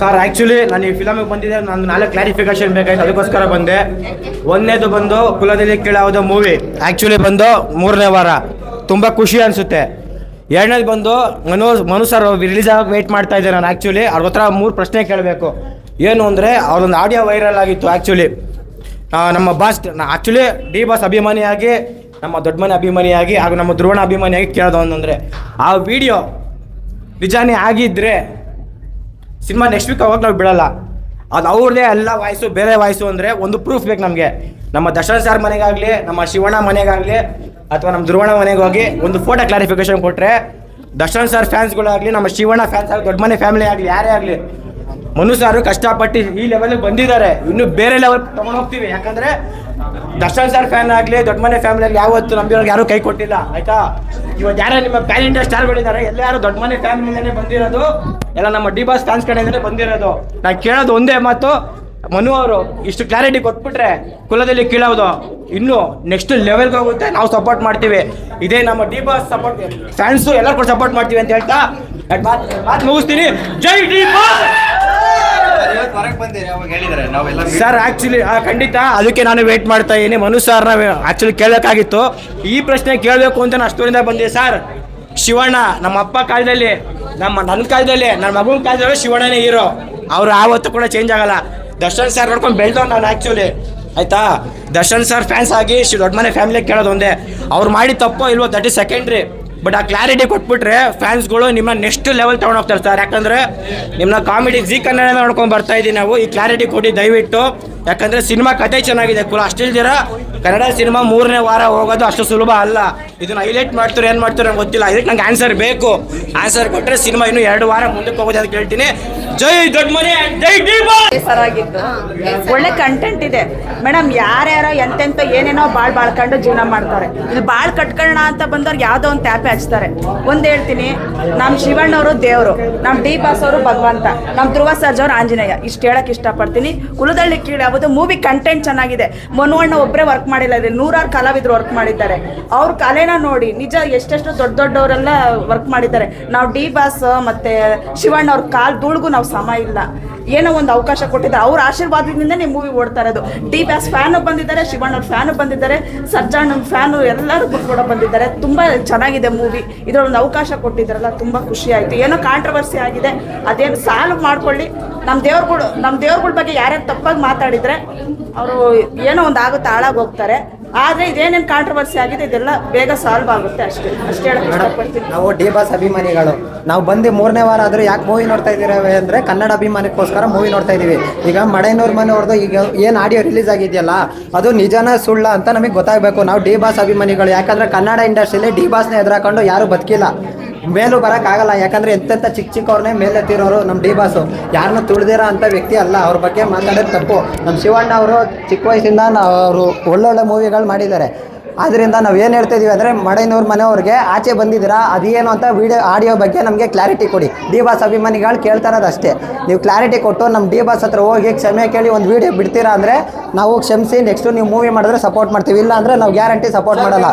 Sir actually ನಾನು ಈ ಫಿಲಮಿಗೆ ಬಂದಿದ್ದೆ ನಾನು ನಾಳೆ ಕ್ಲಾರಿಫಿಕೇಶನ್ ಬೇಕಾಯ್ತು, ಅದಕ್ಕೋಸ್ಕರ ಬಂದೆ. ಒಂದನೇದು ಬಂದು ಕುಲದಲ್ಲಿ ಕೀಳಾವುದೋ ಮೂವಿ ಆ್ಯಕ್ಚುಲಿ ಬಂದು ಮೂರನೇ ವಾರ. ತುಂಬ ಖುಷಿ ಅನಿಸುತ್ತೆ. ಎರಡನೇದು ಬಂದು ಮನು ಮನು ಸರ್ ರಿಲೀಸ್ ಆಗಿ ವೆಯ್ಟ್ ಮಾಡ್ತಾ ಇದ್ದೆ ನಾನು ಆ್ಯಕ್ಚುಲಿ ಅವ್ರ ಹತ್ರ ಮೂರು ಪ್ರಶ್ನೆ ಕೇಳಬೇಕು. ಏನು ಅಂದರೆ ಅವ್ರೊಂದು ಆಡಿಯೋ ವೈರಲ್ ಆಗಿತ್ತು ಆ್ಯಕ್ಚುಲಿ ನಮ್ಮ ಬಾಸ್ ಆ್ಯಕ್ಚುಲಿ ಡಿ ಬಾಸ್ ಅಭಿಮಾನಿಯಾಗಿ, ನಮ್ಮ ದೊಡ್ಡ ಮನೆ ಅಭಿಮಾನಿಯಾಗಿ ಹಾಗೂ ನಮ್ಮ ಧ್ರುವಣ ಅಭಿಮಾನಿಯಾಗಿ ಕೇಳೋದು ಅಂತಂದರೆ ಆ ವಿಡಿಯೋ ನಿಜಾನೇ ಆಗಿದ್ದರೆ ಸಿನಿಮಾ ನೆಕ್ಸ್ಟ್ ವೀಕ್ ಅವಾಗ ನಾವು ಬಿಡಲ್ಲ. ಅದು ಅವ್ರದ್ದೇ ಎಲ್ಲ ವಾಯ್ಸು, ಬೇರೆ ವಾಯ್ಸು ಅಂದರೆ ಒಂದು ಪ್ರೂಫ್ ಬೇಕು ನಮಗೆ. ನಮ್ಮ ದರ್ಶನ್ ಸರ್ ಮನೆಗಾಗಲಿ, ನಮ್ಮ ಶಿವಣ್ಣ ಮನೆಗಾಗಲಿ ಅಥವಾ ನಮ್ಮ ಧ್ರುವಣ ಮನೆಗೆ ಹೋಗಿ ಒಂದು ಫೋಟೋ ಕ್ಲಾರಿಫಿಕೇಶನ್ ಕೊಟ್ಟರೆ ದರ್ಶನ್ ಸರ್ ಫ್ಯಾನ್ಸ್ಗಳಾಗಲಿ ನಮ್ಮ ಶಿವಣ್ಣ ಫ್ಯಾನ್ಸ್ ಆಗಲಿ, ದೊಡ್ಡ ಮನೆ ಫ್ಯಾಮಿಲಿ ಆಗಲಿ, ಯಾರೇ ಆಗಲಿ ಮನುಷ್ಯರು ಕಷ್ಟಪಟ್ಟು ಈ ಲೆವೆಲ್ಗೆ ಬಂದಿದ್ದಾರೆ. ಇನ್ನು ಬೇರೆ ಲೆವೆಲ್ ತೊಗೊಂಡೋಗ್ತೀವಿ ಯಾಕಂದರೆ ದರ್ಶನ್ ಸರ್ ಫ್ಯಾನ್ ಆಗಲಿ, ದೊಡ್ಡ ಮನೆ ಫ್ಯಾಮಿಲಿ ಆಗಲಿ, ಯಾವತ್ತು ನಂಬಿರೋರ್ಗೆ ಯಾರೂ ಕೈ ಕೊಟ್ಟಿಲ್ಲ, ಆಯ್ತಾ? ಇವತ್ತು ಯಾರೇ ನಿಮ್ಮ ಪ್ಯಾನ್ ಇಂಡಿಯಾ ಎಲ್ಲ ಯಾರು ದೊಡ್ಡ ಮನೆ ಫ್ಯಾಮಿಲಿಯಿಂದಲೇ ಬಂದಿರೋದು, ಎಲ್ಲ ನಮ್ಮ ಡಿ ಬಾಸ್ ಫ್ಯಾನ್ಸ್ ಕಡೆಯಿಂದಲೇ ಬಂದಿರೋದು. ನಾನು ಕೇಳೋದು ಒಂದೇ ಮಾತು, ಮನು ಅವರು, ಇಷ್ಟು ಕ್ಲಾರಿಟಿ ಕೊಟ್ಬಿಟ್ರೆ ಕುಲದಲ್ಲಿ ಕೀಳೋದು. ಇನ್ನು ನೆಕ್ಸ್ಟ್ ಲೆವೆಲ್ಗೆ ಹೋಗುತ್ತೆ, ನಾವು ಸಪೋರ್ಟ್ ಮಾಡ್ತೀವಿ. ಇದೇ ನಮ್ಮ ಡಿ ಬಾಸ್ ಸಪೋರ್ಟ್ ಫ್ಯಾನ್ಸು ಎಲ್ಲರೂ ಕೂಡ ಸಪೋರ್ಟ್ ಮಾಡ್ತೀವಿ ಅಂತ ಹೇಳ್ತಾ ಮಾತು ಮುಗಿಸ್ತೀನಿ. ಜೈ ಡಿ ಬಾಸ್ ಸರ್ ಆಕ್ಚುಲಿ ಖಂಡಿತ ಅದಕ್ಕೆ ನಾನು ವೇಟ್ ಮಾಡ್ತಾ ಇದ್ದೀನಿ. ಮನು ನಾವು ಆಕ್ಚುಲಿ ಕೇಳಬೇಕಾಗಿತ್ತು ಈ ಪ್ರಶ್ನೆ ಕೇಳಬೇಕು ಅಂತ ನಾನು ಅಷ್ಟೂರಿಂದ ಬಂದೆ ಸರ್ ಶಿವಣ್ಣ, ನಮ್ಮ ಅಪ್ಪ ಕಾಲದಲ್ಲಿ, ನಮ್ಮ ನನ್ನ ಕಾಲದಲ್ಲಿ ನನ್ನ ಮಗನ ಕಾಲದಲ್ಲಿ ಶಿವಣ್ಣನೇ ಹೀರೋ ಅವ್ರು ಆವತ್ತು ಕೂಡ ಚೇಂಜ್ ಆಗಲ್ಲ. ದರ್ಶನ್ ಸರ್ ನೋಡ್ಕೊಂಡು ಬೆಳೆದವ್ ನಾನು ಆ್ಯಕ್ಚುಲಿ ಆಯ್ತಾ? ದರ್ಶನ್ ಸರ್ ಫ್ಯಾನ್ಸ್ ಆಗಿ ದೊಡ್ಡ ಮನೆ ಫ್ಯಾಮಿಲಿ ಕೇಳೋದು ಒಂದೇ. ಅವ್ರು ಮಾಡಿ ತಪ್ಪೋ ಇಲ್ವೋ ದಟ್ ಇಸ್ ಸೆಕೆಂಡ್ರಿ ಬಟ್ ಆ ಕ್ಲಾರಿಟಿ ಕೊಟ್ಬಿಟ್ರೆ ಫ್ಯಾನ್ಸ್ಗಳು ನಿಮ್ಮ ನೆಕ್ಸ್ಟ್ ಲೆವೆಲ್ ಹೋಗ್ತಾರೆ ಸರ್ ಯಾಕಂದ್ರೆ ನಿಮ್ಮನ್ನ ಕಾಮಿಡಿ ಜಿ ಕನ್ನಡ ನೋಡ್ಕೊಂಡು ಬರ್ತಾ ಇದ್ದೀವಿ ನಾವು. ಈ ಕ್ಲಾರಿಟಿ ಕೊಡಿ, ದಯವಿಟ್ಟು. ಯಾಕಂದ್ರೆ ಸಿನಿಮಾ ಕತೆ ಚೆನ್ನಾಗಿದೆ ಕುಲ ಅಷ್ಟಿಲ್ದಿರ ಕನ್ನಡ ಸಿನಿಮಾ ಮೂರನೇ ವಾರ ಹೋಗೋದು ಅಷ್ಟು ಸುಲಭ ಅಲ್ಲ. ಇದನ್ನ ಹೈಲೈಟ್ ಮಾಡ್ತಾರೆ, ಏನು ಮಾಡ್ತಾರೆ ನಂಗೆ ಗೊತ್ತಿಲ್ಲ. ಇದಕ್ಕೆ ನಂಗೆ ಆನ್ಸರ್ ಬೇಕು. ಆನ್ಸರ್ ಕೊಟ್ಟರೆ ಸಿನಿಮಾ ಇನ್ನೂ ಎರಡು ವಾರ ಮುಂದಕ್ಕೆ ಹೋಗೋದು ಅಂತ ಕೇಳ್ತೀನಿ. ಜೈ ದೊಡ್ಡ ಮನೆ ಜೈ ಸರಾಗಿತ್ತು ಒಳ್ಳೆ ಕಂಟೆಂಟ್ ಇದೆ. ಮೇಡಮ್ ಯಾರ್ಯಾರೋ ಎಂತೆಂತ ಏನೇನೋ ಬಾಳ್ ಬಾಳ್ಕೊಂಡು ಜೀವನ ಮಾಡ್ತಾರೆ. ಇಲ್ಲಿ ಬಾಳ್ ಕಟ್ಕೊಳ್ಳೋಣ ಅಂತ ಬಂದವ್ರು ಯಾವ್ದೋ ಒಂದು ಟ್ಯಾಪೆ ಹಚ್ತಾರೆ. ಒಂದ್ ಹೇಳ್ತೀನಿ ನಮ್ಮ ಶಿವಣ್ಣವರು ದೇವರು ನಮ್ಮ ಡಿ ಬಾಸ್ ಅವರು ಭಗವಂತ ನಮ್ಮ ಧ್ರುವ ಸರ್ಜ್ ಅವರು ಆಂಜನೇಯ. ಇಷ್ಟು ಹೇಳಕ್ ಇಷ್ಟಪಡ್ತೀನಿ. ಕುಲದಳ್ಳಿ ಕೀಳು ಯಾವುದು ಮೂವಿ ಕಂಟೆಂಟ್ ಚೆನ್ನಾಗಿದೆ. ಮನುವಣ್ಣ ಒಬ್ಬರೇ ವರ್ಕ್ ಮಾಡಿಲ್ಲ, ಇಲ್ಲಿ ನೂರಾರು ಕಲಾವಿದ್ರು ವರ್ಕ್ ಮಾಡಿದ್ದಾರೆ. ಅವ್ರ ಕಲೆನ ನೋಡಿ, ನಿಜ ಎಷ್ಟೆಷ್ಟು ದೊಡ್ಡ ದೊಡ್ಡವರೆಲ್ಲ ವರ್ಕ್ ಮಾಡಿದ್ದಾರೆ. ನಾವು ಡಿ ಬಾಸ್ ಮತ್ತೆ ಶಿವಣ್ಣ ಅವ್ರ ಕಾಲ್ ಧೂಳ್ಗೂ ನಾವು ಸಮ ಇಲ್ಲ. ಏನೋ ಒಂದು ಅವಕಾಶ ಕೊಟ್ಟಿದ್ದಾರೆ. ಅವ್ರ ಆಶೀರ್ವಾದದಿಂದ ನೀವು ಮೂವಿ ಓಡ್ತಾ ಇರೋದು. ಡಿ ಬ್ಯಾಸ್ ಫ್ಯಾನು ಬಂದಿದ್ದಾರೆ ಶಿವಣ್ಣ ಫ್ಯಾನ್ ಬಂದಿದ್ದಾರೆ ಸರ್ಜಾಣ ಫ್ಯಾನು ಎಲ್ಲರೂ ಕೂಡ ಬಂದಿದ್ದಾರೆ. ತುಂಬ ಚೆನ್ನಾಗಿದೆ ಮೂವಿ ಇದರೊಂದು ಅವಕಾಶ ಕೊಟ್ಟಿದ್ದಾರಲ್ಲ ತುಂಬ ಖುಷಿ ಆಯಿತು. ಏನೋ ಕಾಂಟ್ರವರ್ಸಿ ಆಗಿದೆ. ಅದೇನು ಸಾಲ್ವ್ ಮಾಡ್ಕೊಳ್ಳಿ. ನಮ್ಮ ದೇವ್ರುಗಳು ನಮ್ಮ ದೇವ್ರುಗಳ ಬಗ್ಗೆ ಯಾರ್ಯಾರು ತಪ್ಪಾಗಿ ಮಾತಾಡಿದರೆ ಅವರು ಏನೋ ಒಂದು ಆಗುತ್ತೆ ಹಾಳಾಗಿ ಹೋಗ್ತಾರೆ. ಆದರೆ ಇದೇನೇನು ಕಾಂಟ್ರವರ್ಸಿ ಆಗಿದೆ ಇದೆಲ್ಲ ಬೇಗ ಸಾಲ್ವ್ ಆಗುತ್ತೆ ಅಷ್ಟೇ. ಅಷ್ಟೇ ಹೇಳಕ್ ನಾವು ಡಿ ಬಾಸ್ ಅಭಿಮಾನಿಗಳು. ನಾವು ಬಂದು ಮೂರನೇ ವಾರ ಆದರೂ ಯಾಕೆ ಮೂವಿ ನೋಡ್ತಾ ಇದ್ದೀರಾ ಅಂದರೆ ಕನ್ನಡ ಅಭಿಮಾನಕ್ಕೋಸ್ಕರ. ಮೂವಿ ನೋಡ್ತಾ ಇದ್ದೀವಿ ಈಗ ಮಡೆನೂರ್ ಮನೆಯವ್ರದ್ದು ಈಗ ಏನು ಆಡಿಯೋ ರಿಲೀಸ್ ಆಗಿದೆಯಲ್ಲ, ಅದು ನಿಜನ ಸುಳ್ಳ ಅಂತ ನಮಗೆ ಗೊತ್ತಾಗಬೇಕು. ನಾವು ಡಿ ಬಾಸ್ ಅಭಿಮಾನಿಗಳು, ಯಾಕಂದರೆ ಕನ್ನಡ ಇಂಡಸ್ಟ್ರಿಯಲ್ಲಿ ಡಿ ಬಾಸ್ನ ಎದುರಾಕೊಂಡು ಯಾರೂ ಬದುಕಿಲ್ಲ. ಮೇಲೂ ಬರೋಕ್ಕಾಗಲ್ಲ ಯಾಕಂದರೆ ಎಂತೆಂಥ ಚಿಕ್ಕ ಚಿಕ್ಕವ್ರನ್ನೇ ಮೇಲೆತ್ತಿರೋರು ನಮ್ಮ ಡಿ ಬಾಸು. ಯಾರನ್ನೂ ತುಳಿದಿರೋ ಅಂಥ ವ್ಯಕ್ತಿ ಅಲ್ಲ, ಅವ್ರ ಬಗ್ಗೆ ಮಾತಾಡೋದು ತಪ್ಪು. ನಮ್ಮ ಶಿವಣ್ಣ ಅವರು ಚಿಕ್ಕ ವಯಸ್ಸಿಂದ ಅವರು ಒಳ್ಳೊಳ್ಳೆ ಮೂವಿಗಳು ಮಾಡಿದ್ದಾರೆ. ಆದ್ದರಿಂದ ನಾವು ಏನು ಹೇಳ್ತಾ ಇದೀವಿ ಅಂದರೆ ಮಡೈನವ್ರ ಮನೆಯವ್ರಿಗೆ ಆಚೆ ಬಂದಿದ್ದೀರಾ ಅದೇನು ಅಂತ ವಿಡಿಯೋ ಆಡಿಯೋ ಬಗ್ಗೆ ನಮಗೆ ಕ್ಲಾರಿಟಿ ಕೊಡಿ. ಡಿ ಬಾಸ್ ಅಭಿಮಾನಿಗಳು ಕೇಳ್ತಾ ಇರೋದು ಅಷ್ಟೇ. ನೀವು ಕ್ಲಾರಿಟಿ ಕೊಟ್ಟು ನಮ್ಮ ಡಿ ಬಾಸ್ ಹತ್ರ ಹೋಗಿ ಕ್ಷಮೆ ಕೇಳಿ ಒಂದು ವಿಡಿಯೋ ಬಿಡ್ತೀರಾ ಅಂದರೆ ನಾವು ಕ್ಷಮಿಸಿ ನೆಕ್ಸ್ಟು ನೀವು ಮೂವಿ ಮಾಡಿದ್ರೆ ಸಪೋರ್ಟ್ ಮಾಡ್ತೀವಿ. ಇಲ್ಲ ಅಂದರೆ ನಾವು ಗ್ಯಾರಂಟಿ ಸಪೋರ್ಟ್ ಮಾಡಲ್ಲ.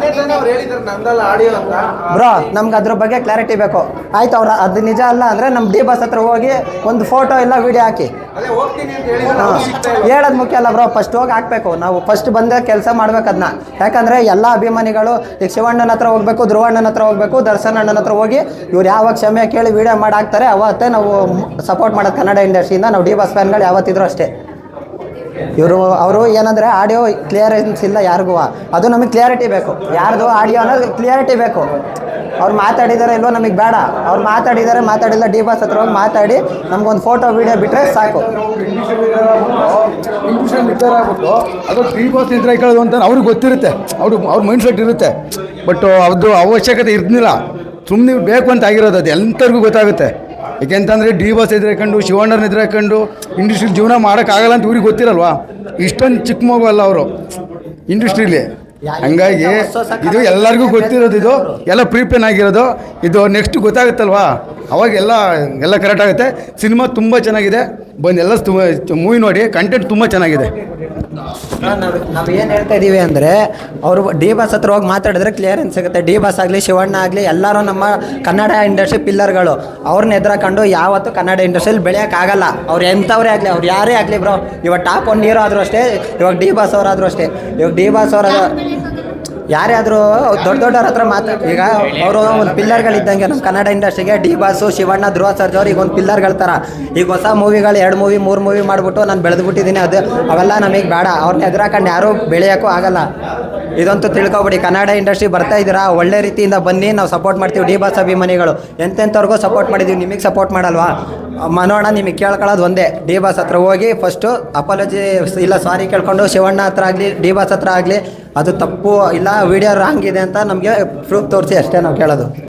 ಬ್ರೋ ನಮ್ಗೆ ಅದ್ರ ಬಗ್ಗೆ ಕ್ಲಾರಿಟಿ ಬೇಕು. ಆಯ್ತು ಅವ್ರ ಅದು ನಿಜ ಅಲ್ಲ ಅಂದರೆ ನಮ್ಮ ಡಿ ಬಾಸ್ ಹತ್ರ ಹೋಗಿ ಒಂದು ಫೋಟೋ ಇಲ್ಲ ವಿಡಿಯೋ ಹಾಕಿ. ಹೇಳೋದು ಮುಖ್ಯ ಅಲ್ಲ ಬ್ರೋ ಫಸ್ಟ್ ಹೋಗಿ ಹಾಕ್ಬೇಕು. ನಾವು ಫಸ್ಟ್ ಬಂದ ಕೆಲಸ ಮಾಡ್ಬೇಕು ಅದನ್ನ ಯಾಕಂದರೆ ಎಲ್ಲ ಅಭಿಮಾನಿಗಳು, ಈಗ ಶಿವಣ್ಣನ ಹತ್ರ ಹೋಗ್ಬೇಕು, ಧ್ರುವಣ್ಣನ ಹತ್ರ ಹೋಗ್ಬೇಕು ದರ್ಶನ್ ಅಣ್ಣನ ಹತ್ರ ಹೋಗಿ ಇವ್ರು ಯಾವಾಗ ಕ್ಷಮೆ ಕೇಳಿ ವಿಡಿಯೋ ಮಾಡಿ ಹಾಕ್ತಾರೆ ಅವತ್ತೇ ನಾವು ಸಪೋರ್ಟ್ ಮಾಡೋದು ಕನ್ನಡ ಇಂಡಸ್ಟ್ರಿಯಿಂದ, ನಾವು ಡಿ ಬಸ್ ಫ್ಯಾನ್ಗಳು ಯಾವತ್ತಿದ್ರು ಅಷ್ಟೇ. ಇವರು, ಅವರು ಏನಂದರೆ ಆಡಿಯೋ ಕ್ಲಿಯರೆನ್ಸ್ ಇಲ್ಲ ಯಾರಿಗೂ. ಅದು ನಮಗೆ ಕ್ಲಿಯಾರಿಟಿ ಬೇಕು. ಯಾರ್ದು ಆಡಿಯೋ ಅನ್ನೋದು ಕ್ಲಿಯಾರಿಟಿ ಬೇಕು. ಅವ್ರು ಮಾತಾಡಿದಾರೆ ಇಲ್ವೋ ನಮಗೆ ಬೇಡ. ಅವ್ರು ಮಾತಾಡಿದ್ದಾರೆ ಮಾತಾಡಿಲ್ಲ, ಡಿ ಬಾಸ್ ಹತ್ರ ಹೋಗಿ ಮಾತಾಡಿ, ನಮ್ಗೊಂದು ಫೋಟೋ ವಿಡಿಯೋ ಬಿಟ್ಟರೆ ಸಾಕು. ಅದು ಡಿ ಬಾಸ್ ಇದ್ರೆ ಕೇಳೋದು ಅಂತ ಅವ್ರಿಗೆ ಗೊತ್ತಿರುತ್ತೆ. ಅವ್ರು, ಅವ್ರ ಮೈಂಡ್ ಸೆಟ್ ಇರುತ್ತೆ ಬಟ್ ಅದು ಅವಶ್ಯಕತೆ ಇರ್ತಿಲ್ಲ ಸುಮ್ಮನೆ ಬೇಕು ಅಂತ ಆಗಿರೋದು ಅದು. ಎಂಥವ್ರಿಗೂ ಗೊತ್ತಾಗುತ್ತೆ. ಯಾಕೆಂತಂದರೆ ಡಿ ಬಾಸ್ ಎದುರಾಕೊಂಡು ಶಿವಣ್ಣನ ಎದುರಾಕೊಂಡು ಇಂಡಸ್ಟ್ರಿಲಿ ಜೀವನ ಮಾಡೋಕ್ಕಾಗಲ್ಲ ಅಂತ ಇವ್ರಿಗೆ ಗೊತ್ತಿರಲ್ವಾ? ಇಷ್ಟೊಂದು ಚಿಕ್ಕ ಮಗು ಅಲ್ಲ ಅವರು. ಇಂಡಸ್ಟ್ರೀಲಿ ಹಂಗಾಗಿ ಇದು ಎಲ್ಲರಿಗೂ ಗೊತ್ತಿರೋದು ಇದು ಎಲ್ಲ ಪ್ರೀಪೇನ್ ಆಗಿರೋದು ಇದು ನೆಕ್ಸ್ಟ್ ಗೊತ್ತಾಗುತ್ತಲ್ವಾ? ಅವಾಗ ಎಲ್ಲ ಎಲ್ಲ ಕರೆಕ್ಟ್ ಆಗುತ್ತೆ. ಸಿನಿಮಾ ತುಂಬ ಚೆನ್ನಾಗಿದೆ. ಬಂದು ಎಲ್ಲ ಮೂವಿ ನೋಡಿ ಕಂಟೆಂಟ್ ತುಂಬ ಚೆನ್ನಾಗಿದೆ. ನಾವು ಏನು ಹೇಳ್ತಾ ಇದ್ದೀವಿ ಅಂದರೆ, ಅವರು ಡಿ ಬಾಸ್ ಹತ್ರ ಹೋಗಿ ಮಾತಾಡಿದ್ರೆ ಕ್ಲಿಯರೆನ್ಸ್ ಸಿಗುತ್ತೆ ಡಿ ಬಾಸ್ ಆಗಲಿ, ಶಿವಣ್ಣ ಆಗಲಿ, ಎಲ್ಲರೂ ನಮ್ಮ ಕನ್ನಡ ಇಂಡಸ್ಟ್ರಿ ಪಿಲ್ಲರ್ಗಳು ಅವ್ರನ್ನ ಎದುರಾಕೊಂಡು ಯಾವತ್ತೂ ಕನ್ನಡ ಇಂಡಸ್ಟ್ರಿಯಲ್ಲಿ ಬೆಳೆಯೋಕ್ಕಾಗಲ್ಲ ಅವ್ರು ಎಂಥವ್ರೇ ಆಗಲಿ, ಅವ್ರು ಯಾರೇ ಆಗಲಿ ಬ್ರೋ ಇವಾಗ ಟಾಪ್ ಒನ್ ಹೀರೋ ಆದರೂ ಅಷ್ಟೇ, ಇವಾಗ ಡಿ ಬಾಸ್ ಅವರಾದರೂ ಅಷ್ಟೇ. ಇವಾಗ ಡಿ ಬಾಸ್ ಅವರ ಯಾರೇ ಆದರೂ ದೊಡ್ಡ ದೊಡ್ಡವ್ರ ಹತ್ರ ಮಾತಾಡಿ ಈಗ ಅವರು ಒಂದು ಪಿಲ್ಲರ್ಗಳಿದ್ದಂಗೆ ನಮ್ಮ ಕನ್ನಡ ಇಂಡಸ್ಟ್ರಿಗೆ ಡಿ ಬಾಸು, ಶಿವಣ್ಣ ಧ್ರುವ ಸರ್ಜ್ ಈಗ ಒಂದು ಪಿಲ್ಲರ್ಗಳ ಥರ ಈಗ ಹೊಸ ಮೂವಿಗಳು ಎರಡು ಮೂವಿ, ಮೂರು ಮೂವಿ ಮಾಡಿಬಿಟ್ಟು ನಾನು ಬೆಳೆದ್ಬಿಟ್ಟಿದ್ದೀನಿ ಅದು. ಅವೆಲ್ಲ ನಮಗೆ ಬೇಡ. ಅವ್ರನ್ನ ಎದುರಾಕಂಡು ಯಾರೂ ಬೆಳೆಯೋಕ್ಕೂ ಆಗಲ್ಲ. ಇದಂತೂ ತಿಳ್ಕೊಬಿಡಿ. ಕನ್ನಡ ಇಂಡಸ್ಟ್ರಿ ಬರ್ತಾ ಇದ್ದೀರಾ ಒಳ್ಳೆ ರೀತಿಯಿಂದ ಬನ್ನಿ. ನಾವು ಸಪೋರ್ಟ್ ಮಾಡ್ತೀವಿ ಡಿ ಬಾಸ್ ಅಭಿಮಾನಿಗಳು. ಎಂತೆಂಥವ್ರಿಗೂ ಸಪೋರ್ಟ್ ಮಾಡಿದ್ದೀವಿ ನಿಮಗೆ ಸಪೋರ್ಟ್ ಮಾಡಲ್ವಾ? ಮನೋಣ ನಿಮಗೆ ಕೇಳ್ಕೊಳ್ಳೋದು ಒಂದೇ. ಡಿ ಬಾಸ್ ಹತ್ರ ಹೋಗಿ ಫಸ್ಟು ಅಪಾಲಜಿ ಇಲ್ಲ ಸಾರಿ ಕೇಳ್ಕೊಂಡು ಶಿವಣ್ಣ ಹತ್ರ ಆಗಲಿ, ಡಿ ಬಾಸ್ ಹತ್ರ ಆಗಲಿ ಅದು ತಪ್ಪು ಇಲ್ಲ ವಿಡಿಯೋ ರಾಂಗ್ ಇದೆ ಅಂತ ನಮಗೆ ಪ್ರೂಫ್ ತೋರಿಸಿ ಅಷ್ಟೇ ನಾವು ಕೇಳೋದು.